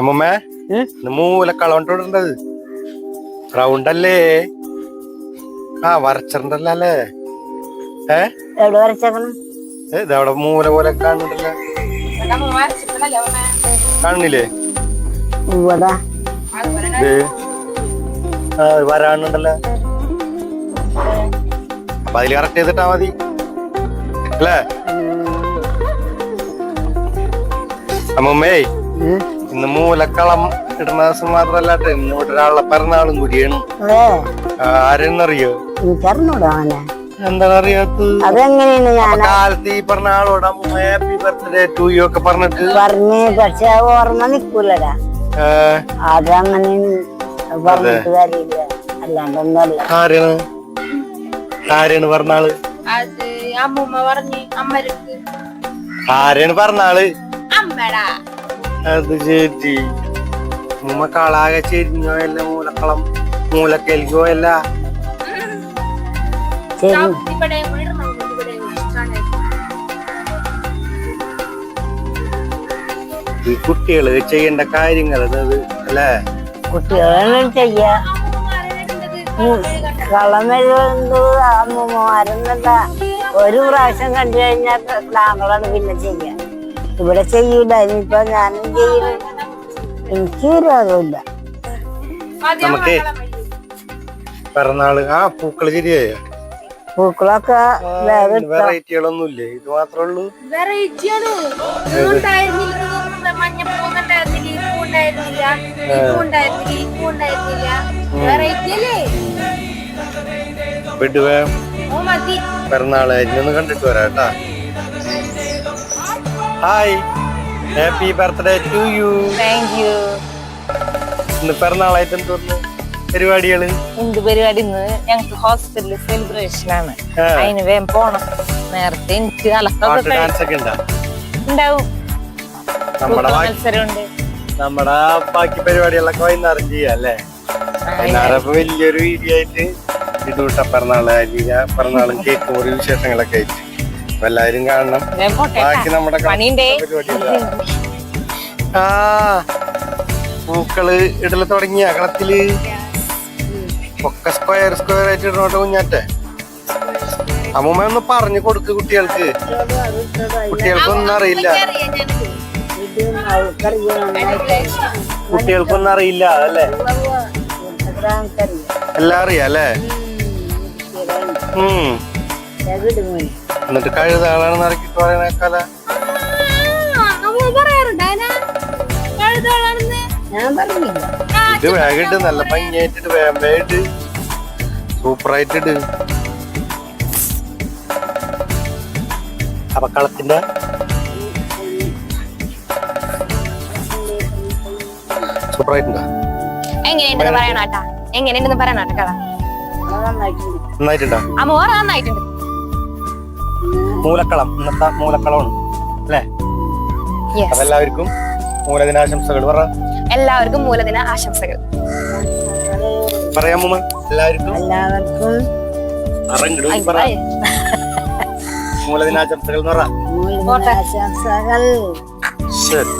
അമ്മമ്മേ മൂലക്കളം ഇട്ടത് റൗണ്ട് അല്ലേ? ആ വരച്ചിട്ടുണ്ടല്ലോ അല്ലേ ഏ ഇതവിടെ മൂല പോലെ കാണുന്നുണ്ടല്ലോ. ഇത് വരാനുണ്ടല്ലോ. അപ്പൊ അതിൽ കറക്റ്റ് ചെയ്തിട്ടാ മതി. അല്ലേ? അമ്മമ്മേ. ഇന്ന് മൂലക്കളം ഇടുന്ന ദിവസം മാത്രല്ലാട്ടെ ഇന്ന് ഇവിടെ ഒരാളെ പിറന്നാളും കൂടിയാണ്. ആരെന്നറിയോ? എന്താണ് അറിയാത്തത് അതെങ്ങനെയാണ് ഞാൻ കാലത്ത് ഈ പറഞ്ഞ ആളോട് ഹാപ്പി ബർത്ത്ഡേ ടു യു ഒക്കെ പറഞ്ഞിട്ട്. പറഞ്ഞ് പക്ഷെ ഓർമ്മ നിക്കൂലടാ. ഏ, അതങ്ങനെ പറഞ്ഞിട്ട് കാര്യമില്ല. അല്ലാണ്ടൊന്നല്ല ആരാണ്? ആരാണ് പറഞ്ഞ ആൾ അത് അമ്മൂമ്മ പറഞ്ഞ് അമ്മരക്ക് ആരാണ് പറഞ്ഞ ആൾ അമ്മടാ. അത് ചേച്ചി. ഉമ്മ കളാകെ ചെരിഞ്ഞോ അല്ല മൂലക്കളം. മൂലക്കലിക്കോ അല്ല ശരി ഈ കുട്ടികൾ ചെയ്യേണ്ട കാര്യങ്ങൾ അത് അല്ലേ? കുട്ടികളെല്ലാം ചെയ്യാ. കളം വരുന്നത് അമ്മമാരെന്നല്ല. ഒരു പ്രാവശ്യം കണ്ടു കഴിഞ്ഞാൽ താങ്കളാണ് പിന്നെ ചെയ്യാ. ഇവിടെ ചെയ്യൂല ഇനിയിപ്പോ ഞാനും ചെയ്യണം എനിക്ക് വിരോധമില്ല നമുക്കേ പിറന്നാൾ ആ പൂക്കൾ ശരിയായ? പൂക്കളൊക്കെ വേറെ ഇട്ടോ. വെറൈറ്റികളൊന്നും ഇല്ലേ ഇത് മാത്രമേ ഉള്ളൂ. വെറൈറ്റി ആണ് ഉണ്ടായിരുന്നില്ല മഞ്ഞപ്പൂന്നുണ്ടായിരുന്നില്ല ഈ പൂ ഉണ്ടായിരുന്നില്ല ഈ പൂ ഉണ്ടായിരുന്നില്ല ഈ പൂ ഉണ്ടായിരുന്നില്ല വിടുവേ. ഓ മതി. പിറന്നാൾ ഒന്ന് കണ്ടിട്ട് വരാം കേട്ടാ. Hi happy birthday to you thank you ഇന്ന് പിറന്നാളായിട്ട് തോന്നുന്നു പരിപാടികൾ? എന്ത് പരിപാടി ഇന്ന്? ഞങ്ങക്ക് ഹോസ്പിറ്റലിൽ സെലിബ്രേഷൻ ആണ്. അതിന് വേഗം പോണം. നേരത്തെ എനിക്ക് അലക്കൊക്കെ ഡാൻസ് ഒക്കെ ഉണ്ടാ? ഉണ്ടാവും. നമ്മുടെ മത്സരമുണ്ട്. നമ്മുടെ ബാക്കി പരിപാടികളൊക്കെ വൈകുന്നേരം ചെയ്യാം അല്ലേ? വൈകുന്നേരം വലിയൊരു വീഡിയോ ആയിട്ട് ഇടൂട്ട പിറന്നാൾ അരിക പിറന്നാളും കേക്ക് മുറി വിശേഷങ്ങളൊക്കെ ആയിട്ട്. അപ്പൊ എല്ലാരും കാണണം. ബാക്കി നമ്മുടെ ആ പൂക്കൾ ഇടൽ തുടങ്ങി കളത്തിൽ ഒക്കെ സ്ക്വയർ സ്ക്വയർ ആയിട്ട് ഇടണോട്ടെ കുഞ്ഞാറ്റേ? അമ്മൂമ്മ ഒന്ന് പറഞ്ഞു കൊടുക്ക് കുട്ടികൾക്ക്. കുട്ടികൾക്കൊന്നും അറിയില്ല. കുട്ടികൾക്കൊന്നും അറിയില്ല അല്ലേ എല്ലാം അറിയാം അല്ലേ? ഉം. എന്നിട്ട് കഴുതാളാണെന്ന് ഇറക്കിട്ട് ഞാൻ പറഞ്ഞില്ല. ഇത് വേഗിട്ട് നല്ല ഭംഗിയായിട്ടിട്ട് വേമ്പയായിട്ട് സൂപ്പർ സൂപ്പറായിട്ടിട്ട് അപ്പൊ കളത്തിന്റെ സൂപ്പറായിട്ടുണ്ടോ? എങ്ങനെയുണ്ടെന്ന് പറയണാട്ടാ എങ്ങനെയുണ്ടെന്ന് പറയണാട്ടാ കള? നന്നായിട്ടുണ്ട്. നന്നായിട്ടുണ്ടോ? അമ്മ നന്നായിട്ടുണ്ട്. മൂലക്കളം ഇന്നത്തെ മൂലക്കളമാണ് അല്ലേ? യെസ് അപ്പൊ എല്ലാവർക്കും മൂലദിനാശംസകൾ. പറ. എല്ലാവർക്കും മൂലദിന ആശംസകൾ. പറയാമോ എല്ലാവർക്കും എല്ലാവർക്കും. മൂലദിനാശംസകൾ എന്ന് പറ. മൂല്യ ശരി.